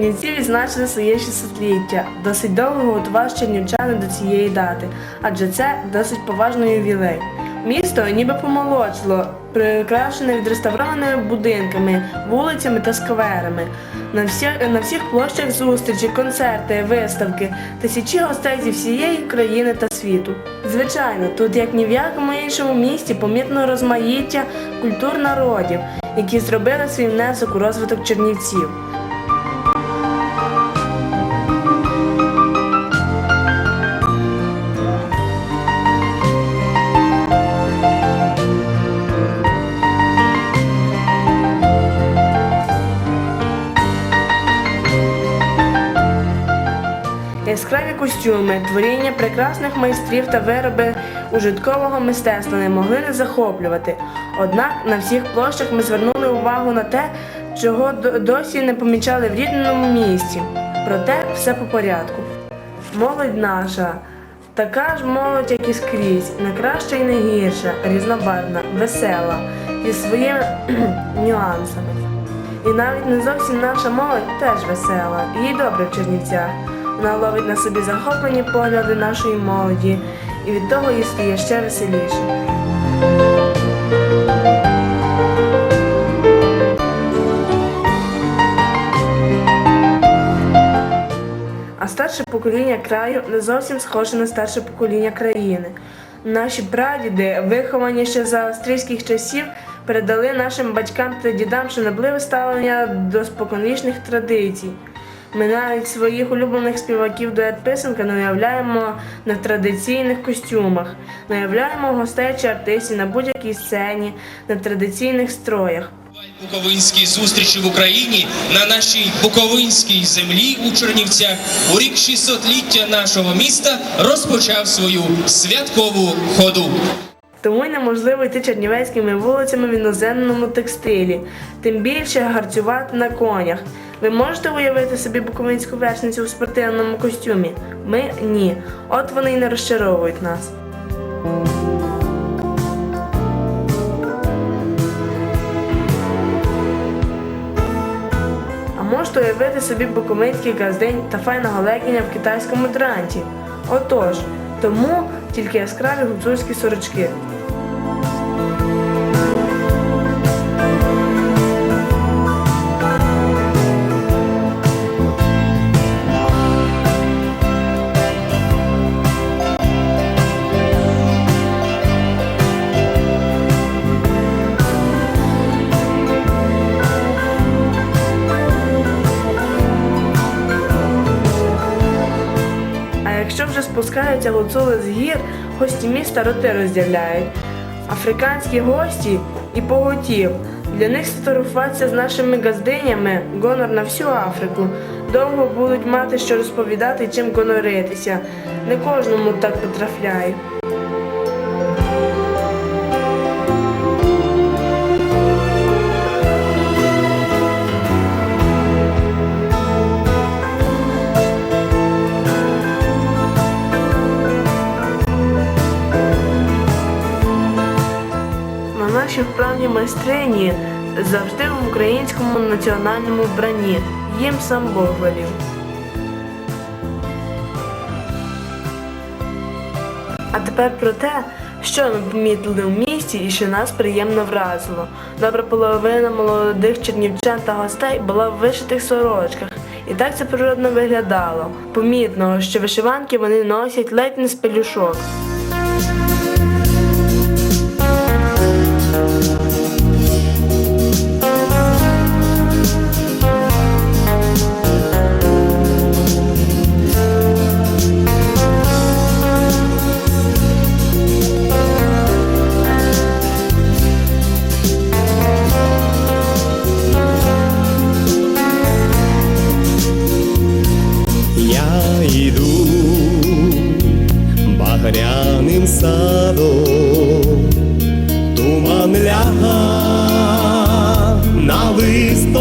Чернівці відзначили своє 600-ліття. Досить довго готував чернівчани до цієї дати, адже це досить поважний ювілей. Місто ніби помолодшило, прикрашене відреставрованими будинками, вулицями та скверами. На всіх, на всіх площах зустрічі, концерти, виставки, тисячі гостей зі всієї країни та світу. Звичайно, тут, як ні в якому іншому місті, помітно розмаїття культур народів, які зробили свій внесок у розвиток Чернівців. Костюми, творіння прекрасних майстрів та вироби ужиткового мистецтва не могли не захоплювати. Однак на всіх площах ми звернули увагу на те, чого досі не помічали в рідному місті. Проте все по порядку. Молодь наша, така ж молодь, як і скрізь, не краща і не гірша, різнобарвна, весела, зі своїми нюансами. І навіть не зовсім наша молодь теж весела, їй добре в Чернівцях. Вона ловить на собі захоплені погляди нашої молоді, і від того їй стає ще веселіше. А старше покоління краю не зовсім схоже на старше покоління країни. Наші прадіди, виховані ще за австрійських часів, передали нашим батькам та дідам шанобливе ставлення до споконвічних традицій. Ми навіть своїх улюблених співаків дует писанка не уявляємо на традиційних костюмах, не уявляємо гостей чи артистів на будь-якій сцені, на традиційних строях. Буковинські зустрічі в Україні на нашій Буковинській землі у Чернівцях у рік 600-ліття нашого міста розпочав свою святкову ходу. Тому й неможливо йти чернівецькими вулицями в іноземному текстилі, тим більше гарцювати на конях. Ви можете уявити собі буковинську вершницю у спортивному костюмі? Ми ні. От вони й не розчаровують нас. А можете уявити собі буковинський газдень та файного легіня в китайському дранті? Отож, тому тільки яскраві гуцульські сорочки. Спускаються гуцули з гір, гості міста роти розділяють. Африканські гості і поготів. Для них сфотографуватися з нашими газдинями гонор на всю Африку. Довго будуть мати що розповідати чим гоноритися. Не кожному так потрапляє. Майстрині завжди в українському національному вбранні. Їм сам Бог велів. А тепер про те, що ми помітили в місті і що нас приємно вразило. Добра половина молодих чернівчан та гостей була в вишитих сорочках. І так це природно виглядало. Помітно, що вишиванки вони носять ледь не з пелюшок.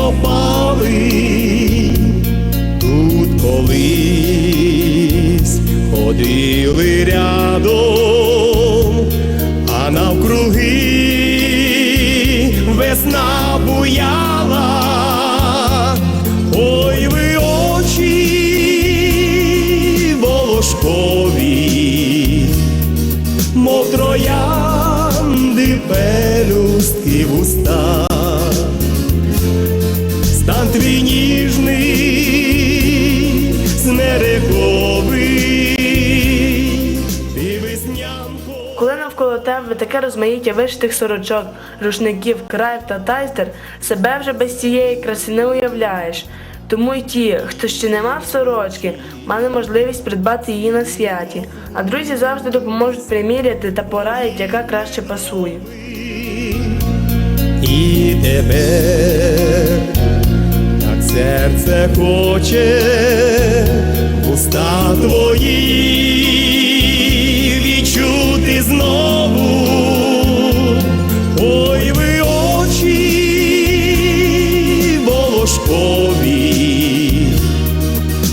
копали, тут колись ходили рядом, а навкруги весна буяла. Ой, ви очі волошкові, мов троянди пелюстки вуста твій ніжний, смерековий, ти веснянко. Коли навколо тебе таке розмаїття вишитих сорочок, рушників, країв та тайстер, себе вже без цієї краси не уявляєш. Тому й ті, хто ще не мав сорочки, мали можливість придбати її на святі. А друзі завжди допоможуть приміряти та порадять, яка краще пасує. І тепер так хоче уста твої відчути знову. Ой, ви очі волошкові,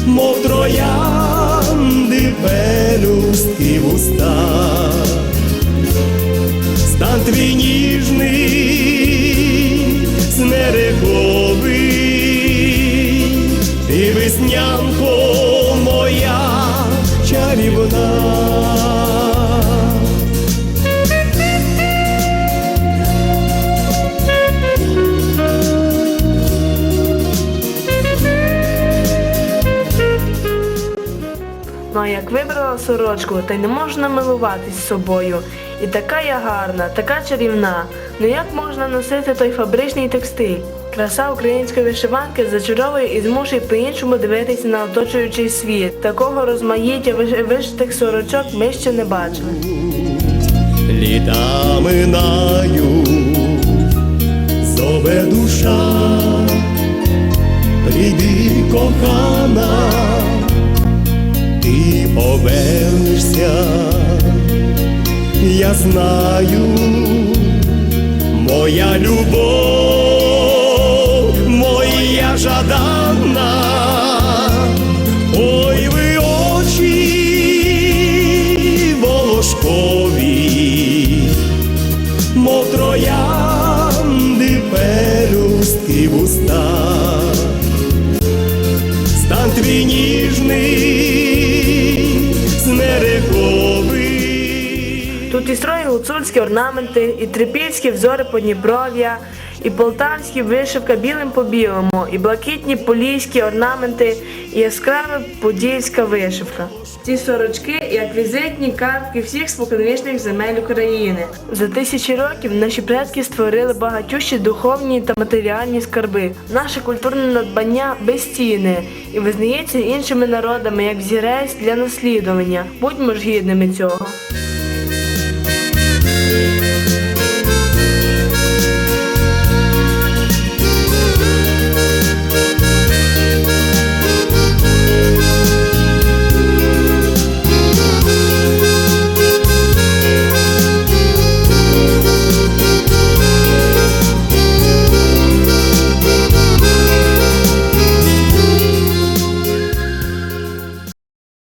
мов троянди пелюстки в уста стан твій ніжний, як вибрала сорочку, та й не можна милуватись собою. І така я гарна, така чарівна. Ну як можна носити той фабричний текстиль? Краса української вишиванки зачаровує і змушує по-іншому дивитися на оточуючий світ. Такого розмаїття вишитих сорочок ми ще не бачили. Літа минають, зове душа, прийди, кохана, ти повернешся, я знаю, моя любов, моя жадана, ой, ви очі волошкові, мов троянди пелюстки в уста. Стан твій ніжний, смерековий. Тут і строї гуцульські орнаменти, і трипільські взори Подніпров'я, і полтавські вишивка білим по білому, і блакитні поліські орнаменти, і яскрава подільська вишивка. Ці сорочки як візитні картки всіх споконвічних земель України. За тисячі років наші предки створили багатющі духовні та матеріальні скарби. Наше культурне надбання безцінне і визнається іншими народами як взірець для наслідування. Будьмо ж гідними цього.